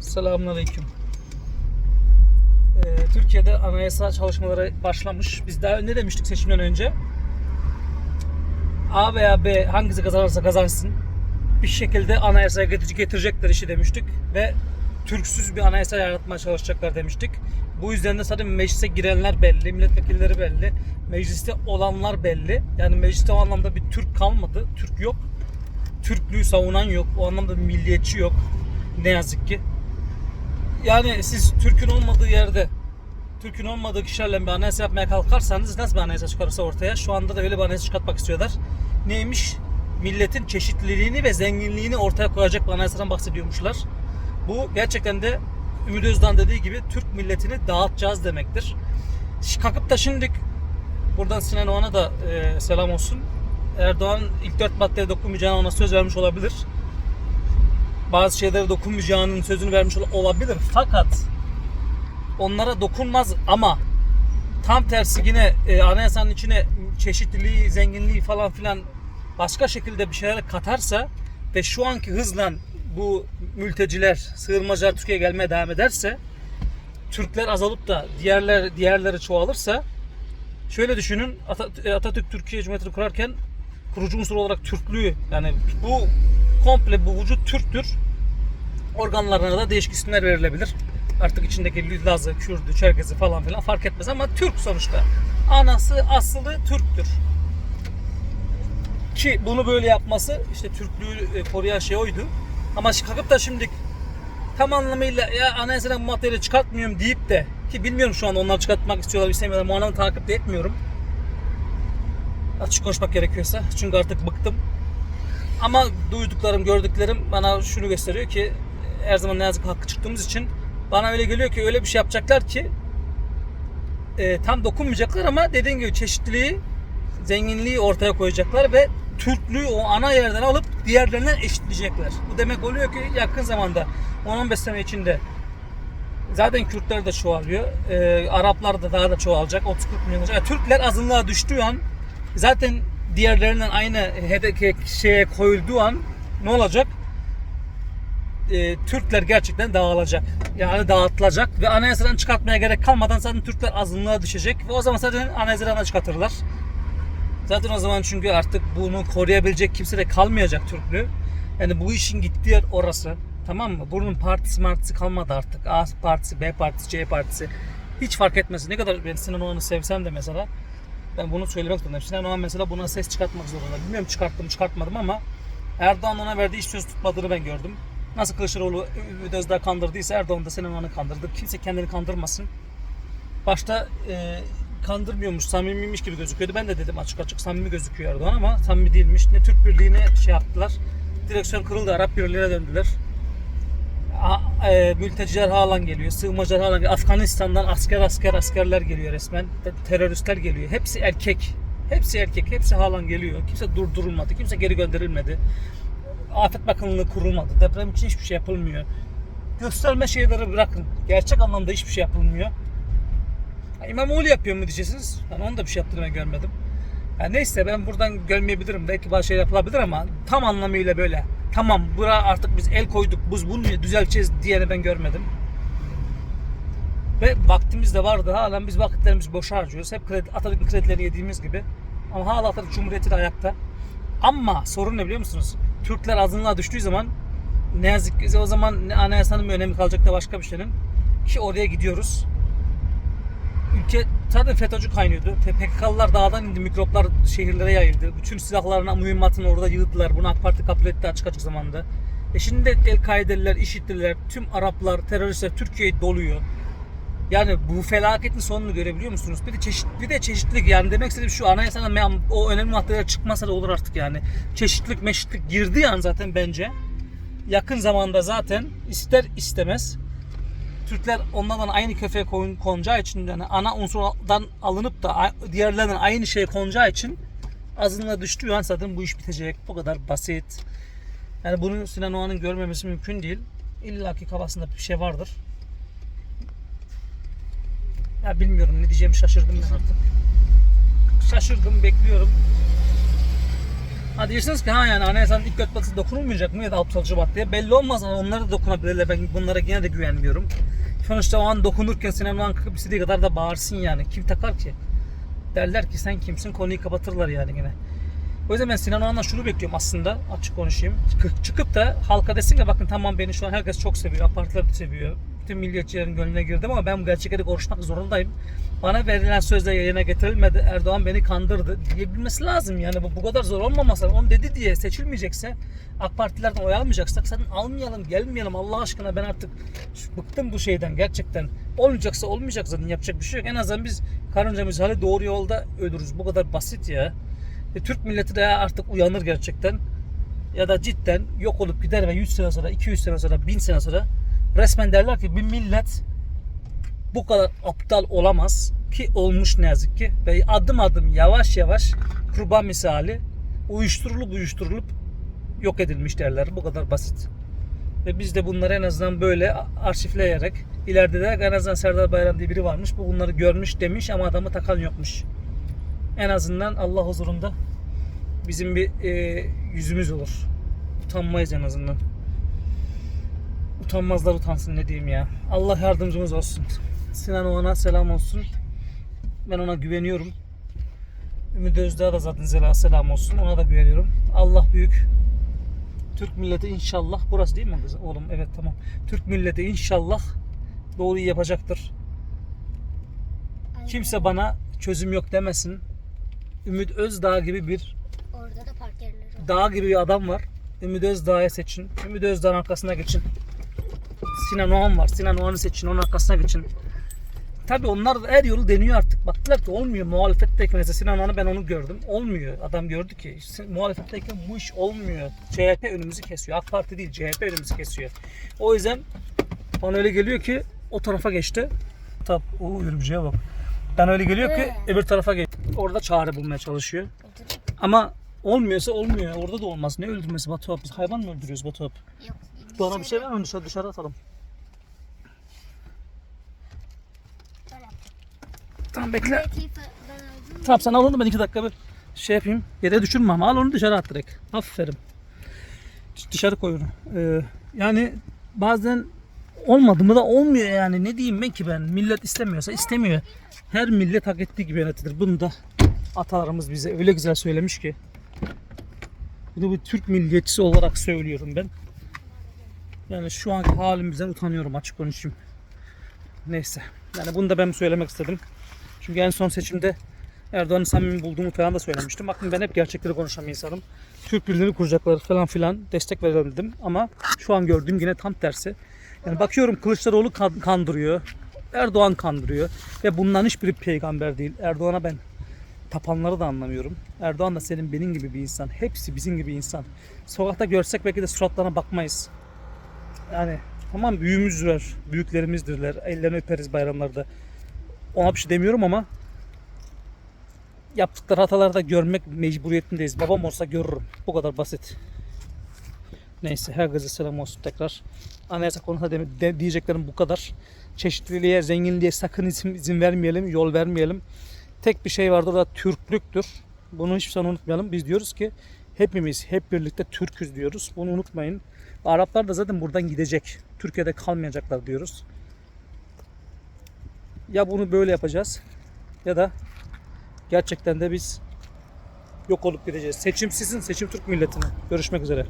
Selamünaleyküm. Ee, Türkiye'de anayasa çalışmaları başlamış. Biz daha ne demiştik seçimden önce? A veya B hangisi kazanırsa kazansın bir şekilde anayasaya getire- getirecekler işi demiştik ve Türksüz bir anayasa yaratmaya çalışacaklar demiştik. Bu yüzden de zaten meclise girenler belli, milletvekilleri belli, mecliste olanlar belli. Yani mecliste o anlamda bir Türk kalmadı, Türk yok. Türklüğü savunan yok, o anlamda bir milliyetçi yok. Ne yazık ki. Yani siz Türk'ün olmadığı yerde Türk'ün olmadığı kişilerle bir anayasa yapmaya kalkarsanız nasıl bir anayasa çıkarırsa ortaya şu anda da öyle bir anayasa çıkartmak istiyorlar. Neymiş? Milletin çeşitliliğini ve zenginliğini ortaya koyacak bir anayasadan bahsediyormuşlar. Bu gerçekten de Ümit Özdağ dediği gibi Türk milletini dağıtacağız demektir. Kalkıp da şimdi buradan Sinan Oğan'a da e, selam olsun. Erdoğan ilk dört maddeye dokunmayacağına ona söz vermiş olabilir. Bazı şeylere dokunmayacağının sözünü vermiş ol- olabilir. Fakat onlara dokunmaz ama tam tersi yine e, anayasanın içine çeşitliliği, zenginliği falan filan başka şekilde bir şeyler katarsa ve şu anki hızla bu mülteciler, sığınmacılar Türkiye'ye gelmeye devam ederse Türkler azalıp da diğerler diğerleri çoğalırsa şöyle düşünün Ata- Atatürk Türkiye Cumhuriyeti'ni kurarken kurucu unsur olarak Türklüğü yani bu komple bu vücut Türktür organlarına da değişik isimler verilebilir. Artık içindeki Lazı, Kürdü, Çerkezi falan filan fark etmez ama Türk sonuçta. Anası, aslı Türktür. Ki bunu böyle yapması işte Türklüğü e, koruyan şey oydu. Ama kalkıp da şimdi tam anlamıyla ya anayasadan bu maddeleri çıkartmıyorum deyip de ki bilmiyorum şu an onlar çıkartmak istiyorlar istemiyorlar. Anlamda takip de etmiyorum. Açık konuşmak gerekiyorsa. Çünkü artık bıktım. Ama duyduklarım, gördüklerim bana şunu gösteriyor ki her zaman ne yazık ki haklı çıktığımız için bana öyle geliyor ki öyle bir şey yapacaklar ki e, tam dokunmayacaklar ama dediğim gibi çeşitliliği, zenginliği ortaya koyacaklar ve Türklüğü o ana yerden alıp diğerlerine eşitleyecekler. Bu demek oluyor ki yakın zamanda 10-15 sene içinde zaten Kürtler de çoğalıyor. E, Araplar da daha da çoğalacak. 30-40 milyon olacak. Yani Türkler azınlığa düştüğü an zaten diğerlerinden aynı hedef şeye koyulduğu an ne olacak? e, Türkler gerçekten dağılacak. Yani dağıtılacak ve anayasadan çıkartmaya gerek kalmadan zaten Türkler azınlığa düşecek ve o zaman zaten anayasadan çıkartırlar. Zaten o zaman çünkü artık bunu koruyabilecek kimse de kalmayacak Türklüğü. Yani bu işin gittiği yer orası. Tamam mı? Bunun partisi martisi kalmadı artık. A partisi, B partisi, C partisi. Hiç fark etmez. Ne kadar ben Sinan Oğan'ı sevsem de mesela ben bunu söylemek zorundayım. Sinan Oğan mesela buna ses çıkartmak zorunda. Bilmiyorum çıkarttım çıkartmadım ama Erdoğan ona verdiği hiç söz tutmadığını ben gördüm. Nasıl Kılıçdaroğlu Ümit Özdağ kandırdıysa Erdoğan da Sinan Oğan'ı kandırdı. Kimse kendini kandırmasın. Başta e, kandırmıyormuş, samimiymiş gibi gözüküyordu. Ben de dedim açık açık samimi gözüküyor Erdoğan ama samimi değilmiş. Ne Türk Birliği'ne şey yaptılar. Direksiyon kırıldı, Arap Birliği'ne döndüler. E, mülteciler halen geliyor, sığınmacılar halen geliyor. Afganistan'dan asker asker askerler geliyor resmen. Te- Teröristler geliyor. Hepsi erkek. Hepsi erkek. Hepsi halen geliyor. Kimse durdurulmadı. Kimse geri gönderilmedi. Afet Bakanlığı kurulmadı. Deprem için hiçbir şey yapılmıyor. Gösterme şeyleri bırakın. Gerçek anlamda hiçbir şey yapılmıyor. İmamoğlu yapıyor mu diyeceksiniz. Ben onu da bir şey yaptığını görmedim. Ha, neyse ben buradan görmeyebilirim. Belki bazı şeyler yapılabilir ama tam anlamıyla böyle. Tamam bura artık biz el koyduk. Biz bunu düzelteceğiz diyeni ben görmedim. Ve vaktimiz de vardı. Halen biz vakitlerimizi boşa harcıyoruz. Hep kredi, Atatürk'ün kredilerini yediğimiz gibi. Ama hala Atatürk Cumhuriyeti de ayakta. Ama sorun ne biliyor musunuz? Türkler azınlığa düştüğü zaman ne yazık ki o zaman ne anayasanın bir önemi kalacak da başka bir şeyin. Ki oraya gidiyoruz. Ülke zaten FETÖ'cü kaynıyordu. PKK'lılar dağdan indi, mikroplar şehirlere yayıldı. Bütün silahlarına, mühimmatını orada yığdılar. Bunu AK Parti kabul etti açık açık zamanda. E şimdi de El-Kaide'liler, IŞİD'liler, tüm Araplar, teröristler Türkiye'yi doluyor. Yani bu felaketin sonunu görebiliyor musunuz? Bir de çeşit bir de çeşitlilik yani demek istediğim şu anayasadan mem- o önemli maddeler çıkmasa da olur artık yani. Çeşitlilik meşitlik girdiği an zaten bence yakın zamanda zaten ister istemez Türkler onlardan aynı koyun, konacağı için yani ana unsurdan alınıp da diğerlerinden aynı şeye konacağı için azınlığa düştüğü an zaten bu iş bitecek. Bu kadar basit. Yani bunu Sinan Oğan'ın görmemesi mümkün değil. İlla ki kafasında bir şey vardır. Ya bilmiyorum ne diyeceğimi şaşırdım ben artık. Şaşırdım, bekliyorum. Ha diyorsunuz ki ha yani anayasanın ilk maddesi dokunulmayacak mı ya da 66 maddeye belli olmaz ama onlara da dokunabilirler. Ben bunlara yine de güvenmiyorum. Sonuçta o an dokunurken Sinan kalkıp istediği kadar da bağırsın yani. Kim takar ki? Derler ki sen kimsin konuyu kapatırlar yani yine. O yüzden ben Sinan Oğan'dan şunu bekliyorum aslında açık konuşayım. Çıkıp, da halka desin ki bakın tamam beni şu an herkes çok seviyor. Apartlar seviyor. Bütün milliyetçilerin gönlüne girdim ama ben gerçekleri konuşmak zorundayım. Bana verilen sözler yerine getirilmedi. Erdoğan beni kandırdı diyebilmesi lazım. Yani bu, bu kadar zor olmaması lazım. Onu dedi diye seçilmeyecekse AK Partilerden oy almayacaksak zaten almayalım, gelmeyelim Allah aşkına ben artık bıktım bu şeyden gerçekten. Olmayacaksa olmayacak zaten yapacak bir şey yok. En azından biz karınca misali doğru yolda ölürüz. Bu kadar basit ya. E, Türk milleti de artık uyanır gerçekten. Ya da cidden yok olup gider ve 100 sene sonra, 200 sene sonra, 1000 sene sonra resmen derler ki bir millet bu kadar aptal olamaz ki olmuş ne yazık ki ve adım adım yavaş yavaş kurban misali uyuşturulup uyuşturulup yok edilmiş derler. Bu kadar basit. Ve biz de bunları en azından böyle arşivleyerek ileride de en azından Serdar Bayram diye biri varmış. Bu bunları görmüş demiş ama adamı takan yokmuş. En azından Allah huzurunda bizim bir e, yüzümüz olur. Utanmayız en azından. Utanmazlar utansın ne diyeyim ya. Allah yardımcımız olsun. Sinan Oğan'a selam olsun. Ben ona güveniyorum. Ümit Özdağ'a da zaten zela selam olsun. Ona da güveniyorum. Allah büyük. Türk milleti inşallah. Burası değil mi kız? Oğlum evet tamam. Türk milleti inşallah doğruyu yapacaktır. Kimse bana çözüm yok demesin. Ümit Özdağ gibi bir Orada da park yerleri var. dağ gibi bir adam var. Ümit Özdağ'ı seçin. Ümit Özdağ'ın arkasına geçin. Sinan Oğan var. Sinan Oğan'ı seçin. Onun arkasına geçin. Tabi onlar da her yolu deniyor artık. Baktılar ki olmuyor. Muhalefetteyken mesela Sinan Oğan'ı ben onu gördüm. Olmuyor. Adam gördü ki işte muhalefetteyken bu iş olmuyor. CHP önümüzü kesiyor. AK Parti değil CHP önümüzü kesiyor. O yüzden bana öyle geliyor ki o tarafa geçti. Tab o örümceğe bak. Ben öyle geliyor ki öbür tarafa geçti. Orada çare bulmaya çalışıyor. Ama olmuyorsa olmuyor. Orada da olmaz. Ne öldürmesi Batu abi? Biz hayvan mı öldürüyoruz Batu abi? Yok. Bana bir şey ver mi? Dışarı, dışarı atalım. Şöyle yap. Tamam bekle. Tamam sen al onu ben iki dakika bir şey yapayım. Yere düşürme ama al onu dışarı at direkt. Aferin. Dışarı koy onu. Ee, yani bazen olmadı mı da olmuyor yani. Ne diyeyim ben ki ben? Millet istemiyorsa istemiyor. Her millet hak ettiği gibi yönetilir. Bunu da atalarımız bize öyle güzel söylemiş ki. Bunu bir Türk milliyetçisi olarak söylüyorum ben. Yani şu anki halimizden utanıyorum açık konuşayım. Neyse. Yani bunu da ben söylemek istedim. Çünkü en son seçimde Erdoğan'ı samimi bulduğumu falan da söylemiştim. Bakın ben hep gerçekleri konuşan bir insanım. Türk birliğini kuracaklar falan filan destek verelim dedim. Ama şu an gördüğüm yine tam tersi. Yani bakıyorum Kılıçdaroğlu kan- kandırıyor. Erdoğan kandırıyor. Ve bundan hiçbiri peygamber değil. Erdoğan'a ben tapanları da anlamıyorum. Erdoğan da senin benim gibi bir insan. Hepsi bizim gibi insan. Sokakta görsek belki de suratlarına bakmayız. Yani tamam büyüğümüzdür, büyüklerimizdirler. Ellerini öperiz bayramlarda. Ona bir şey demiyorum ama yaptıkları hataları da görmek mecburiyetindeyiz. Babam olsa görürüm. Bu kadar basit. Neyse herkese selam olsun tekrar. Anayasa konusunda de, diyeceklerim bu kadar. Çeşitliliğe, zenginliğe sakın izin, izin vermeyelim, yol vermeyelim. Tek bir şey vardır da Türklüktür. Bunu hiçbir zaman unutmayalım. Biz diyoruz ki hepimiz hep birlikte Türküz diyoruz. Bunu unutmayın. Araplar da zaten buradan gidecek. Türkiye'de kalmayacaklar diyoruz. Ya bunu böyle yapacağız ya da gerçekten de biz yok olup gideceğiz. Seçim sizin, seçim Türk milletine. Görüşmek üzere.